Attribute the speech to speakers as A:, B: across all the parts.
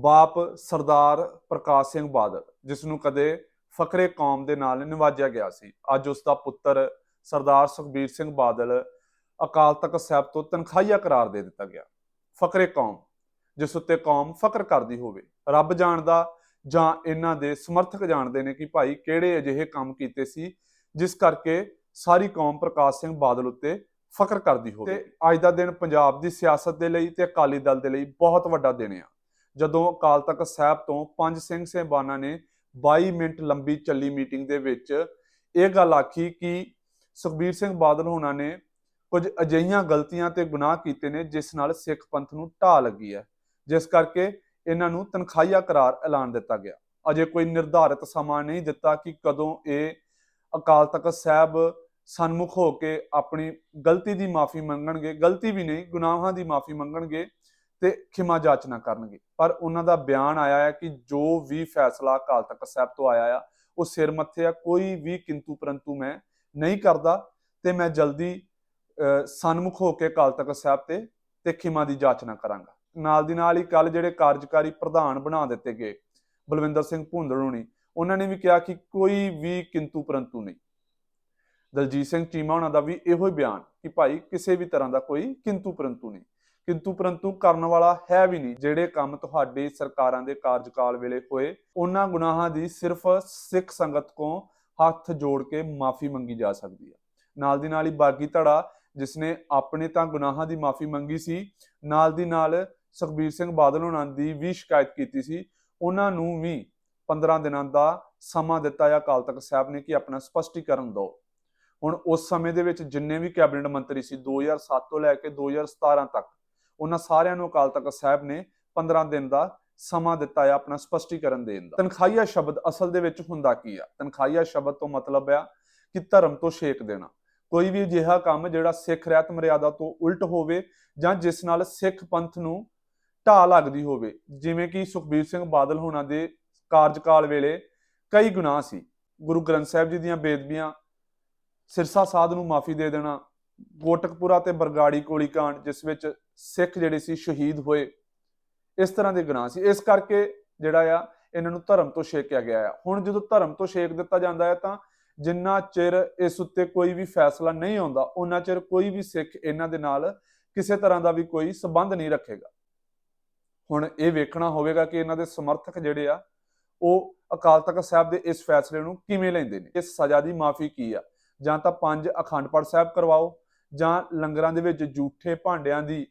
A: ਬਾਪ ਸਰਦਾਰ ਪ੍ਰਕਾਸ਼ ਸਿੰਘ ਬਾਦਲ, ਜਿਸ ਨੂੰ ਕਦੇ ਫਕਰੇ ਕੌਮ ਦੇ ਨਾਲ ਨਿਵਾਜਿਆ ਗਿਆ ਸੀ। ਅੱਜ ਉਸ ਦਾ ਪੁੱਤਰ ਸਰਦਾਰ ਸੁਖਬੀਰ ਸਿੰਘ ਬਾਦਲ ਅਕਾਲ ਤਖਤ ਸਾਹਿਬ ਤੋਂ ਤਨਖਾਹੀਆ ਕਰਾਰ ਦੇ ਦਿੱਤਾ ਗਿਆ। ਫਕਰੇ ਕੌਮ, ਜਿਸ ਉੱਤੇ ਕੌਮ ਫਕਰ ਕਰਦੀ ਹੋਵੇ, ਰੱਬ ਜਾਣਦਾ ਜਾਂ ਇਹਨਾਂ ਦੇ ਸਮਰਥਕ ਜਾਣਦੇ ਨੇ ਕਿ ਭਾਈ ਕਿਹੜੇ ਅਜਿਹੇ ਕੰਮ ਕੀਤੇ ਸੀ, ਜਿਸ ਕਰਕੇ ਸਾਰੀ ਕੌਮ ਪ੍ਰਕਾਸ਼ ਸਿੰਘ ਬਾਦਲ ਉੱਤੇ ਫਕਰ ਕਰਦੀ ਹੋਵੇ। ਤੇ ਅੱਜ ਦਾ ਦਿਨ ਪੰਜਾਬ ਦੀ ਸਿਆਸਤ ਦੇ ਲਈ ਤੇ ਅਕਾਲੀ ਦਲ ਦੇ ਲਈ ਬਹੁਤ ਵੱਡਾ ਦਿਨ ਆ। ਜਦੋਂ ਅਕਾਲ ਤਖਤ ਸਾਹਿਬ ਤੋਂ ਪੰਜ ਸਿੰਘ ਸਹਿਬਾਨਾਂ ਨੇ 22 ਮਿੰਟ ਲੰਬੀ ਚੱਲੀ ਮੀਟਿੰਗ ਦੇ ਵਿੱਚ ਇਹ ਗੱਲ ਆਖੀ ਕਿ ਸੁਖਬੀਰ ਸਿੰਘ ਬਾਦਲ ਹੋਣਾ ਨੇ ਕੁਝ ਅਜਿਹੀਆਂ ਗਲਤੀਆਂ ਤੇ ਗੁਨਾਹ ਕੀਤੇ ਨੇ ਜਿਸ ਨਾਲ ਸਿੱਖ ਪੰਥ ਨੂੰ ਢਾਹ ਲੱਗੀ ਹੈ, ਜਿਸ ਕਰਕੇ ਇਹਨਾਂ ਨੂੰ ਤਨਖਾਹੀਆ ਕਰਾਰ ਐਲਾਨ ਦਿੱਤਾ ਗਿਆ। ਅਜੇ ਕੋਈ ਨਿਰਧਾਰਿਤ ਸਮਾਂ ਨਹੀਂ ਦਿੱਤਾ ਕਿ ਕਦੋਂ ਇਹ ਅਕਾਲ ਤਖਤ ਸਾਹਿਬ ਸਨਮੁਖ ਹੋ ਕੇ ਆਪਣੀ ਗਲਤੀ ਦੀ ਮਾਫੀ ਮੰਗਣਗੇ, ਗਲਤੀ ਵੀ ਨਹੀਂ, ਗੁਨਾਹਾਂ ਦੀ ਮਾਫੀ ਮੰਗਣਗੇ। ਤੇ ਖਿਮਾ ਜਾਚਨਾ ਕਰਨਗੇ। ਪਰ ਉਹਨਾਂ ਦਾ ਬਿਆਨ ਆਇਆ ਹੈ ਕਿ ਜੋ ਵੀ ਫੈਸਲਾ ਅਕਾਲ ਤਖਤ ਸਾਹਿਬ ਤੋਂ ਆਇਆ ਆ ਉਹ ਸਿਰ ਮੱਥੇ ਆ ਕੋਈ ਵੀ ਕਿੰਤੂ ਪਰੰਤੂ ਮੈਂ ਨਹੀਂ ਕਰਦਾ ਤੇ ਮੈਂ ਜਲਦੀ ਅਹ, ਸਨਮੁਖ ਹੋ ਕੇ ਅਕਾਲ ਤਖਤ ਸਾਹਿਬ ਤੇ ਤੇ ਖਿਮਾ ਦੀ ਜਾਚਨਾ ਕਰਾਂਗਾ। ਨਾਲ ਦੀ ਨਾਲ ਹੀ ਕੱਲ ਜਿਹੜੇ ਕਾਰਜਕਾਰੀ ਪ੍ਰਧਾਨ ਬਣਾ ਦਿੱਤੇ ਗਏ ਬਲਵਿੰਦਰ ਸਿੰਘ ਭੁੰਦੜ ਹੋਣੀ ਉਹਨਾਂ ਨੇ ਵੀ ਕਿਹਾ ਕਿ ਕੋਈ ਵੀ ਕਿੰਤੂ ਪਰੰਤੂ ਨਹੀਂ। ਦਲਜੀਤ ਸਿੰਘ ਚੀਮਾ ਉਹਨਾਂ ਦਾ ਵੀ ਇਹੋ ਹੀ ਬਿਆਨ ਕਿ ਭਾਈ ਕਿਸੇ ਵੀ ਤਰ੍ਹਾਂ ਦਾ ਕੋਈ ਕਿੰਤੂ ਪਰੰਤੂ ਨਹੀਂ। ਕਿੰਤੂ ਪਰੰਤੂ ਕਰਨ ਵਾਲਾ ਹੈ ਵੀ ਨਹੀਂ। ਜਿਹੜੇ ਕੰਮ ਤੁਹਾਡੇ ਸਰਕਾਰਾਂ ਦੇ ਕਾਰਜਕਾਲ ਵੇਲੇ ਹੋਏ, ਉਹਨਾਂ ਗੁਨਾਹਾਂ ਦੀ ਸਿਰਫ ਸਿੱਖ ਸੰਗਤ ਕੋ ਹੱਥ ਜੋੜ ਕੇ ਮਾਫੀ ਮੰਗੀ ਜਾ ਸਕਦੀ ਹੈ। ਨਾਲ ਦੀ ਨਾਲ ਹੀ ਬਾਗੀ ਧੜਾ, ਜਿਸਨੇ ਆਪਣੇ ਤਾਂ ਗੁਨਾਹਾਂ ਦੀ ਮਾਫੀ ਮੰਗੀ ਸੀ, ਨਾਲ ਦੀ ਨਾਲ ਸੁਖਬੀਰ ਸਿੰਘ ਬਾਦਲ ਉਹਨਾਂ ਦੀ ਵੀ ਸ਼ਿਕਾਇਤ ਕੀਤੀ ਸੀ। ਉਹਨਾਂ ਨੂੰ ਵੀ 15 ਦਿਨਾਂ ਦਾ ਸਮਾਂ ਦਿੱਤਾ ਹੈ। ਅਕਾਲ ਤਖਤ ਸਾਹਿਬ ਨੇ ਕਿ ਆਪਣਾ ਸਪਸ਼ਟੀਕਰਨ ਦਿਓ। ਹੁਣ ਉਸ ਸਮੇਂ ਦੇ ਵਿੱਚ ਜਿੰਨੇ ਵੀ ਕੈਬਨਿਟ ਮੰਤਰੀ ਸੀ 2007 ਤੋਂ ਲੈ ਕੇ 2017 ਤੱਕ ਉਹਨਾਂ ਸਾਰਿਆਂ ਨੂੰ ਅਕਾਲ ਤਖਤ ਸਾਹਿਬ ਨੇ 15 ਦਿਨ ਦਾ ਸਮਾਂ ਦਿੱਤਾ ਹੈ ਆਪਣਾ ਸਪਸ਼ਟੀਕਰਨ ਦੇਣ ਦਾ। ਤਨਖਾਹੀਆ ਸ਼ਬਦ ਅਸਲ ਦੇ ਵਿੱਚ ਹੁੰਦਾ ਕੀ ਆ? ਤਨਖਾਹੀਆ ਸ਼ਬਦ ਤੋਂ ਮਤਲਬ ਆ ਕਿ ਧਰਮ ਤੋਂ ਛੇਕ ਦੇਣਾ। ਕੋਈ ਵੀ ਅਜਿਹਾ ਕੰਮ ਜਿਹੜਾ ਸਿੱਖ ਰਹਿਤ ਮਰਿਆਦਾ ਤੋਂ ਉਲਟ ਹੋਵੇ ਜਾਂ ਜਿਸ ਨਾਲ ਸਿੱਖ ਪੰਥ ਨੂੰ ਢਾਹ ਲੱਗਦੀ ਹੋਵੇ, ਜਿਵੇਂ ਕਿ ਸੁਖਬੀਰ ਸਿੰਘ ਬਾਦਲ ਹੋਣਾ ਦੇ ਕਾਰਜਕਾਲ ਵੇਲੇ ਕਈ ਗੁਨਾਹ ਸੀ। ਗੁਰੂ ਗ੍ਰੰਥ ਸਾਹਿਬ ਜੀ ਦੀਆਂ ਬੇਦਬੀਆਂ ਸਿਰਸਾ ਸਾਧ ਨੂੰ ਮਾਫੀ ਦੇ ਦੇਣਾ ਗੋਟਕਪੁਰਾ ਤੇ ਬਰਗਾੜੀ ਗੋਲੀ ਕਾਂਡ, ਜਿਸ ਵਿੱਚ ਸਿੱਖ ਜਿਹੜੇ ਸੀ ਸ਼ਹੀਦ ਹੋਏ, ਇਸ ਤਰ੍ਹਾਂ ਦੇ ਗੁਨਾਹ ਸੀ। ਇਸ ਕਰਕੇ ਜਿਹੜਾ ਆ, ਇਹਨਾਂ ਨੂੰ ਧਰਮ ਤੋਂ ਛੇਕਿਆ ਗਿਆ ਆ। ਹੁਣ ਜਦੋਂ ਧਰਮ ਤੋਂ ਛੇਕ ਦਿੱਤਾ ਜਾਂਦਾ ਹੈ ਤਾਂ ਜਿੰਨਾ ਚਿਰ ਇਸ ਉੱਤੇ ਕੋਈ ਵੀ ਫੈਸਲਾ ਨਹੀਂ ਆਉਂਦਾ ਉਹਨਾਂ ਚਿਰ ਕੋਈ ਵੀ ਸਿੱਖ ਇਹਨਾਂ ਦੇ ਨਾਲ ਕਿਸੇ ਤਰ੍ਹਾਂ ਦਾ ਵੀ ਕੋਈ ਸਬੰਧ ਨਹੀਂ ਰੱਖੇਗਾ। ਹੁਣ ਇਹ ਵੇਖਣਾ ਹੋਵੇਗਾ ਕਿ ਇਹਨਾਂ ਦੇ ਸਮਰਥਕ ਜਿਹੜੇ ਆ, ਉਹ ਅਕਾਲ ਤਖਤ ਸਾਹਿਬ ਦੇ ਇਸ ਫੈਸਲੇ ਨੂੰ ਕਿਵੇਂ ਲੈਂਦੇ ਨੇ। ਇਸ ਸਜ਼ਾ ਦੀ ਮਾਫੀ ਕੀ ਆ? ਜਾਂ ਤਾਂ ਪੰਜ ਅਖੰਡ ਪਾਠ ਸਾਹਿਬ ਕਰਵਾਓ ਜਾਂ ਲੰਗਰਾਂ ਦੇ ਵਿੱਚ ਜੂਠੇ ਭਾਂਡਿਆਂ ਦੀ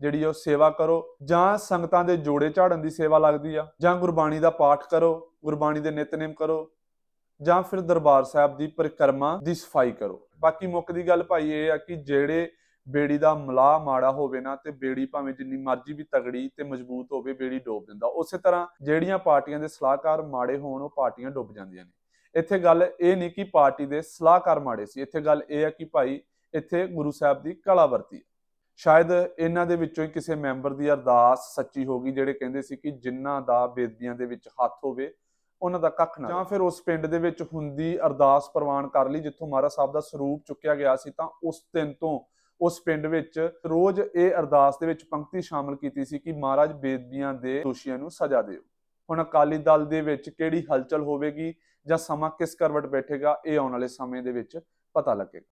A: ਜਿਹੜੀ ਉਹ ਸੇਵਾ ਕਰੋ, ਜਾਂ ਸੰਗਤਾਂ ਦੇ ਜੋੜੇ ਝਾੜਨ ਦੀ ਸੇਵਾ ਲੱਗਦੀ ਆ, ਜਾਂ ਗੁਰਬਾਣੀ ਦਾ ਪਾਠ ਕਰੋ, ਗੁਰਬਾਣੀ ਦੇ ਨਿਤਨੇਮ ਕਰੋ, ਜਾਂ ਫਿਰ ਦਰਬਾਰ ਸਾਹਿਬ ਦੀ ਪਰਿਕਰਮਾ ਦੀ ਸਫ਼ਾਈ ਕਰੋ। ਬਾਕੀ ਮੁੱਕ ਦੀ ਗੱਲ ਭਾਈ ਇਹ ਆ ਕਿ ਜਿਹੜੇ ਬੇੜੀ ਦਾ ਮਲਾਹ ਮਾੜਾ ਹੋਵੇ ਨਾ, ਤੇ ਬੇੜੀ ਭਾਵੇਂ ਜਿੰਨੀ ਮਰਜ਼ੀ ਵੀ ਤਗੜੀ ਤੇ ਮਜ਼ਬੂਤ ਹੋਵੇ, ਬੇੜੀ ਡੋਬ ਦਿੰਦਾ। ਉਸੇ ਤਰ੍ਹਾਂ ਜਿਹੜੀਆਂ ਪਾਰਟੀਆਂ ਦੇ ਸਲਾਹਕਾਰ ਮਾੜੇ ਹੋਣ, ਉਹ ਪਾਰਟੀਆਂ ਡੁੱਬ ਜਾਂਦੀਆਂ ਨੇ। ਇੱਥੇ ਗੱਲ ਇਹ ਨਹੀਂ ਕਿ ਪਾਰਟੀ ਦੇ ਸਲਾਹਕਾਰ ਮਾੜੇ ਸੀ। ਇੱਥੇ ਗੱਲ ਇਹ ਆ ਕਿ ਭਾਈ ਇੱਥੇ ਗੁਰੂ ਸਾਹਿਬ ਦੀ ਕਲਾ ਵਰਤੀ ਸ਼ਾਇਦ ਇਹਨਾਂ ਦੇ ਵਿੱਚੋਂ ਹੀ ਕਿਸੇ ਮੈਂਬਰ ਦੀ ਅਰਦਾਸ ਸੱਚੀ ਹੋ ਗਈ ਜਿਹੜੇ ਕਹਿੰਦੇ ਸੀ ਕਿ ਜਿਨ੍ਹਾਂ ਦਾ ਬੇਦਬੀਆਂ ਦੇ ਵਿੱਚ ਹੱਥ ਹੋਵੇ, ਉਹਨਾਂ ਦਾ ਕੱਖ ਨਾ ਜਾਂ ਫਿਰ ਉਸ ਪਿੰਡ ਦੇ ਵਿੱਚ ਹੁੰਦੀ ਅਰਦਾਸ ਪ੍ਰਵਾਨ ਕਰ ਲਈ ਜਿੱਥੋਂ ਮਹਾਰਾਜ ਸਾਹਿਬ ਦਾ ਸਰੂਪ ਚੁੱਕਿਆ ਗਿਆ ਸੀ, ਤਾਂ ਉਸ ਦਿਨ ਤੋਂ ਉਸ ਪਿੰਡ ਵਿੱਚ ਰੋਜ਼ ਇਹ ਅਰਦਾਸ ਦੇ ਵਿੱਚ ਪੰਕਤੀ ਸ਼ਾਮਲ ਕੀਤੀ ਸੀ ਕਿ ਮਹਾਰਾਜ ਬੇਦਬੀਆਂ ਦੇ ਦੋਸ਼ੀਆਂ ਨੂੰ ਸਜ਼ਾ ਦਿਓ। ਹੁਣ ਅਕਾਲੀ ਦਲ ਦੇ ਵਿੱਚ ਕਿਹੜੀ ਹਲਚਲ ਹੋਵੇਗੀ ਜਾਂ ਸਮਾਂ ਕਿਸ ਕਰਵਟ ਬੈਠੇਗਾ, ਇਹ ਆਉਣ ਵਾਲੇ ਸਮੇਂ ਦੇ ਵਿੱਚ ਪਤਾ ਲੱਗੇਗਾ।